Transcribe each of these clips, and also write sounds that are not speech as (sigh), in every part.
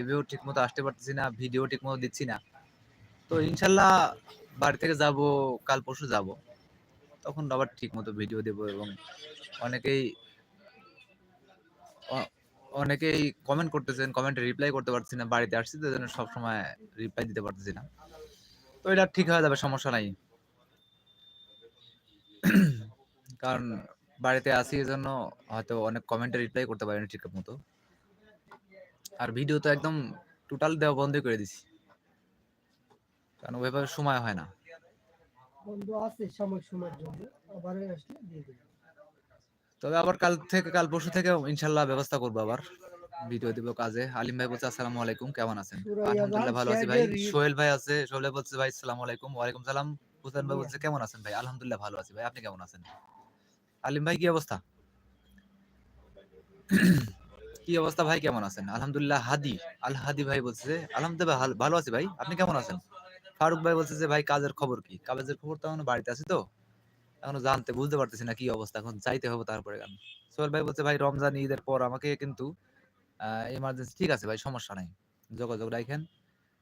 লাইভেও ঠিক মতো আসতে পারতেছি না ভিডিও ঠিক মতো দিচ্ছি না। তো ইনশাল্লাহ বাড়ি থেকে যাব, কাল পরশু যাব। তখন আবার ঠিক মতো ভিডিও দেব এবং অনেকেই অনেকেই কমেন্ট করতেছেন কমেন্টে রিপ্লাই করতে পারছি না, বাড়িতে আসছি তো জন্য সবসময় রিপ্লাই দিতে পারতেছি না। তো এটা ঠিক হয়ে যাবে, সমস্যা নাই। কারণ বাড়িতে আসি এজন্য হয়তো অনেক কমেন্টে রিপ্লাই করতে পারিনি ঠিক মতো আর ভিডিও তো একদম টোটাল দেওয়া বন্ধ করে দিছি। কারণ ওইভাবে সময় হয় না। বন্ধু আছে সময় সময়ের জন্য। আবার আসলে দিয়ে দেবো। তবে আবার কাল থেকে কাল পরশু থেকে ইনশাল্লাহ ব্যবস্থা করব আবার। ভিডিও দিব কাজে। আলিম ভাই বলছে আসসালামু আলাইকুম কেমন আছেন? আলহামদুলিল্লাহ ভালো আছি ভাই। সোহেল ভাই আছে সোহেল ভাই বলছে ভাই আসসালামু আলাইকুম ওয়ালাইকুম সালাম। হুসেন ভাই বলছে কেমন আছেন ভাই? আলহামদুলিল্লাহ ভালো আছি ভাই। আপনি কেমন আছেন? আলিম ভাই কি অবস্থা? কি অবস্থা ভাই? কেমন আছেন? আলহামদুলিল্লাহ, হাদি। আল হাদি ভাই বলছে আলহামদুলিল্লাহ ভালো- আছি ভাই। আপনি কেমন আছেন? ফারুক ভাই বলছে যে, ভাই, কাজের খবর কি? কাজের খবর তো এখনও বাড়িতে আছি তো। এখনও জানতে, বুঝতে পারতেছি না কি অবস্থা। এখন যাইতে হবে তারপরে গান সোহেল ভাই বলছে, ভাই, রমজান, ঈদের পর আমাকে কিন্তু ইমার্জেন্সি ঠিক আছে ভাই, সমস্যা নাই। যোগাযোগ রাখেন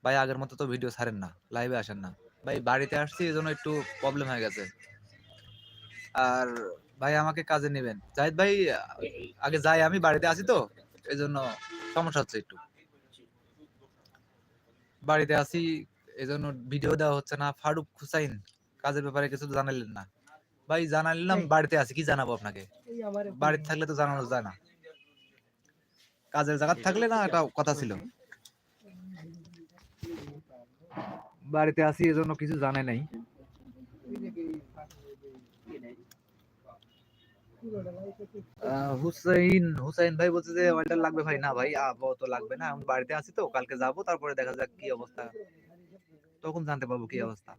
ভাই, আগের মতো তো ভিডিও ছাড়েন না। লাইভে আসেন না। ভাই, বাড়িতে আসছি, এই জন্য একটু প্রবলেম হয়ে গেছে। আর ভাই, আমাকে কাজে নেবেন। জাহিদ ভাই আগে যাই, আমি বাড়িতে আছি তো। এই জন্য সমস্যা হচ্ছে একটু। বাড়িতে আছি এই জন্য ভিডিও দেওয়া হচ্ছে না। ফারুক হুসাইন কাজের ব্যাপারে কিছু জানালেন না। ভাই জানালাম বাড়িতে আছি কি জানাব আপনাকে? বাড়িতে থাকলে তো জানানো যায় না। কাজের জায়গা থাকলে না একটা কথা ছিল। বাড়িতে আসি এজন্য কিছু জানে নাই। হুসাইন হুসাইন ভাই বলছে যে ওয়েল্ডার লাগবে ভাই। না ভাই আপাতত লাগবে না, আমি বাড়িতে আছি তো, কালকে যাব, তারপরে দেখা যাক কি অবস্থা। তখন জানতে পারব কি অবস্থা।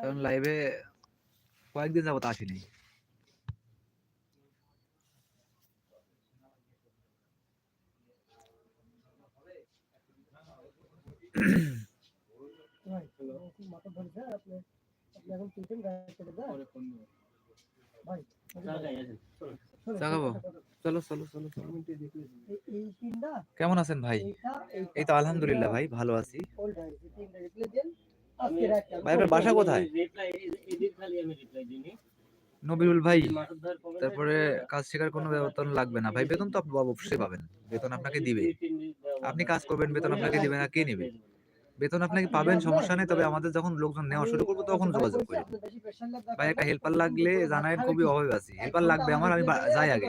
কারণ লাইভে কয়েকদিন যাবত আসিনি। মাথা ধরছে? আপনি এখন তুলছেন গায়ে চলে যা ভাই চলো চলো চলো চলো। এই- এই তিনটা কেমন আছেন ভাই? এই তো আলহামদুলিল্লাহ ভাই ভালো আছি। হয়ে ভাই আপনার বাসা কোথায়? নবিরুল ভাই তারপরে কাজ শেখার কোনো বেতন লাগবে না। ভাই বেতন তো আপনি অবশ্যই পাবেন। বেতন আপনাকে দিবে। আপনি কাজ করবেন বেতন আপনাকে দিবে না কে নিবে? বেতন আপনাকে পাবেন সমস্যা নেই তবে আমাদের যখন লোকজন নেওয়া শুরু করব তখন যোগাযোগ করি। ভাই একটা হেল্পার লাগলে জানাই খুবই অভাবে আছি। হেল্পার লাগবে আমার আমি যাই আগে।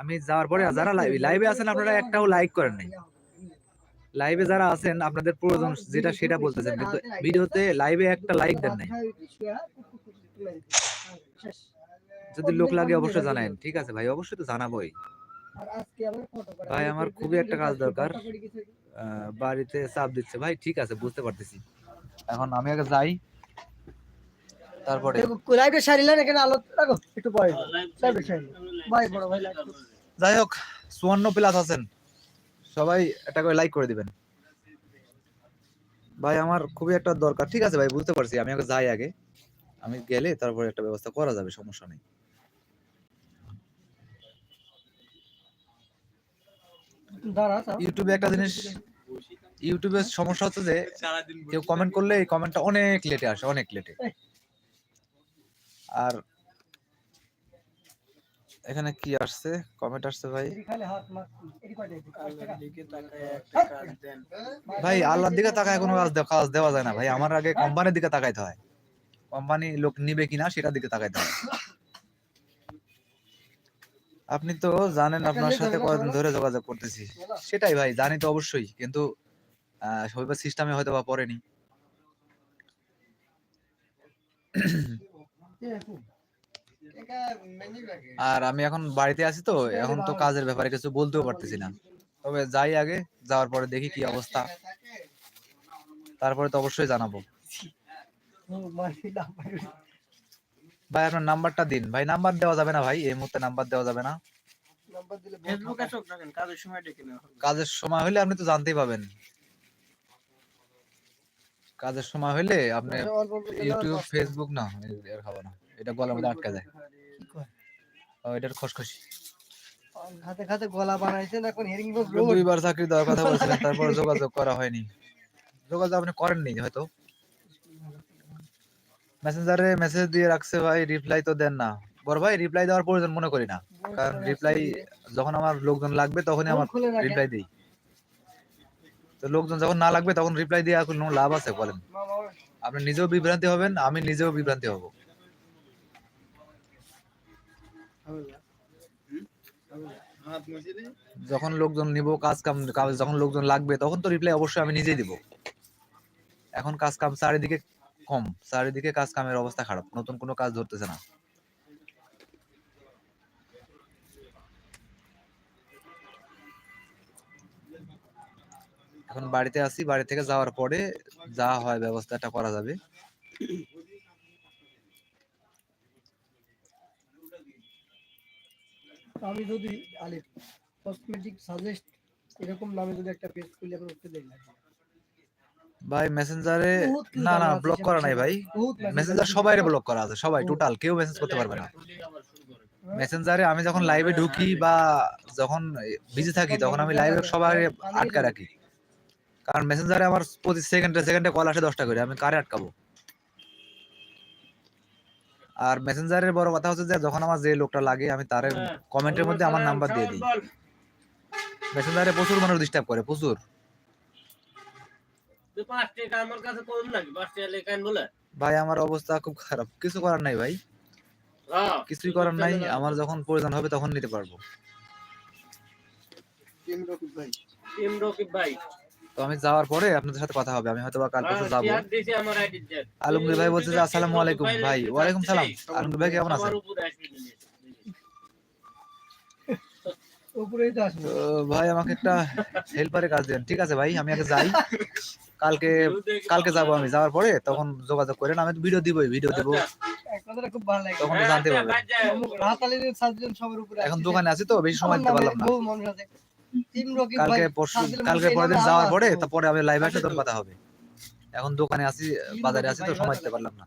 আমি যাওয়ার পরে যারা লাইভে লাইভে আছেন আপনারা একটাও লাইক করেন নাই। লাইভে যারা আছেন আপনাদের প্রয়োজন যেটা সেটা বলতেছেন কিন্তু ভিডিওতে লাইভে একটা লাইক দেন নাই। যদি লোক লাগে অবশ্যই জানায়েন। ঠিক আছে ভাই অবশ্যই তো জানাবোই। ভাই, আমার খুবই একটা কাজ দরকার। বাড়িতে চাপ দিচ্ছে। ভাই ঠিক আছে বুঝতে পারতেছি। এখন আমি আগে যাই। তারপরে লাইভে সারিলেন এখানে আলো রাখো একটু পরে লাইভে সারিলেন ভাই বড় ভাই যাই হোক চুয়ান্ন প্লাস আছেন। সবাই একটা করে লাইক করে দিবেন। ভাই আমার খুবই একটা দরকার। ঠিক আছে ভাই বুঝতে পারছি। আমি আগে যাই আগে। আমি গেলে তারপরে একটা ব্যবস্থা করা যাবে সমস্যা নেই। ইউটিউবে একটা জিনিস ইউটিউবের সমস্যা হচ্ছে যে কেউ কমেন্ট করলে এই কমেন্টটা অনেক লেটে আসে অনেক লেটে আর এখানে কি আসছে? কমেন্ট আসছে ভাই? পাঁচ টাকা? ভাই আল্লাহর দিকে তাকায় কোনো কাজ কাজ দেওয়া যায় না ভাই। আমার আগে কোম্পানির দিকে তাকাইতে হয়। কোম্পানি লোক নিবে কিনা সেটার দিকে তাকাইতে হয়। আপনি তো জানেন আপনার সাথে কয়েকদিন ধরে যোগাযোগ করতেছি। সেটাই ভাই জানি তো অবশ্যই কিন্তু সবাই সিস্টেমে হয়তো বা পড়েনি। আর আমি এখন বাড়িতে আছি তো এখন তো কাজের ব্যাপারে কিছু বলতেও পারতেছি না। তবে যাই আগে যাওয়ার পরে দেখি কি অবস্থা। তারপরে তো অবশ্যই জানাব। ভাই। আপনার নাম্বারটা দিন। ভাই নাম্বার দেওয়া যাবে না ভাই এই মুহূর্তে নাম্বার দেওয়া যাবে না। কাজের সময় হলে আপনি তো জানতেই পাবেন। কাজের সময় হলে আপনি ইউটিউব ফেসবুক না এর খাব না। এটা গলার মধ্যে আটকে যায়। ও এটার খসখসি। হাতে হাতে গলা বানাইছেন এখন হেরিং দুইবার চাকরি দেওয়ার কথা বলছিলেন তারপর যোগাযোগ করা হয়নি। যোগাযোগ আপনি করেননি হয়তো। মেসেঞ্জারে মেসেজ দিয়ে রাখছে ভাই রিপ্লাই তো দেন না। বড় ভাই রিপ্লাই দেওয়ার প্রয়োজন মনে করি না। কারণ রিপ্লাই যখন আমার লোকজন লাগবে তখনই আমার রিপ্লাই দিই। তো লোকজন যখন না লাগবে তখন রিপ্লাই দিয়ে কোনো লাভ আছে বলেন? আপনি নিজেও বিভ্রান্তি হবেন আমি নিজেও বিভ্রান্তি হব। যখন লোকজন নিব কাজ কাম যখন লোকজন লাগবে তখন তো রিপ্লাই অবশ্যই আমি নিজেই দিব। এখন কাজ কাম চারিদিকে কম। চারিদিকে কাজ কামের অবস্থা খারাপ। নতুন কোনো কাজ ধরতেছে না। এখন বাড়িতে আসি বাড়ি থেকে যাওয়ার পরে যা হয় ব্যবস্থাটা করা যাবে। আমি যদি আলিফ কসমেটিক সাজেস্ট এরকম নামে যদি একটা পেজ খুলে আপনি উঠতে দেন ভাই মেসেঞ্জারে না না ব্লক করা নাই। ভাই। মেসেঞ্জার সবাই ব্লক করা আছে সবাই টোটাল কেউ মেসেজ করতে পারবে না। হ্যাঁ। মেসেঞ্জারে আমি যখন লাইভে ঢুকি বা যখন বিজি থাকি তখন আমি লাইভে সবাই আটকা রাখি। কারণ মেসেঞ্জারে আমার প্রতি সেকেন্ডে সেকেন্ডে কল আসে দশটা করে আমি কারে আটকাবো? আর মেসেঞ্জারের বড় কথা হচ্ছে যে যখন আমার যে লোকটা লাগে আমি তার কমেন্টের মধ্যে আমার নাম্বার দিয়ে দিই। মেসেঞ্জারে প্রচুর মানুষ ডিস্টার্ব করে প্রচুর। পাঁচ টাকা আমার কাছে কম নাকি পাঁচ টাকা লেখান বলে? ভাই আমার অবস্থা খুব খারাপ। কিছু করার নাই ভাই। হ্যাঁ কিছুই করার নাই। আমার যখন প্রয়োজন হবে তখন নিতে পারব। ভাই। তো আমি যাওয়ার পরে আপনাদের সাথে কথা হবে। আমি হয়তো বা কাল পরশু যাব। আইডি দেন আলমগীর ভাই বলছে যে আসসালামু আলাইকুম ভাই। ওয়ালাইকুম সালাম। আলমগীর ভাই কেমন আছেন? ভাই আমাকে একটা হেল্পারের কাজ দেন। ঠিক আছে ভাই আমি আগে যাই। (laughs) কালকে কালকে যাব আমি। যাওয়ার পরে তখন যোগাযোগ করেন আমি ভিডিও দিবই ভিডিও দেব। খুব ভালো লাগে। তখন জানতে পারবেন রাতালির সাজেশন সবার উপরে এখন দোকানে আছি তো বেশি সময় দিতে পারলাম না। কালকে পরশু কালকে পরের দিন যাওয়ার পরে তারপরে আমি লাইভ আসলে তোর কথা হবে। এখন দোকানে আছি বাজারে আছি তো সময় দিতে পারলাম না।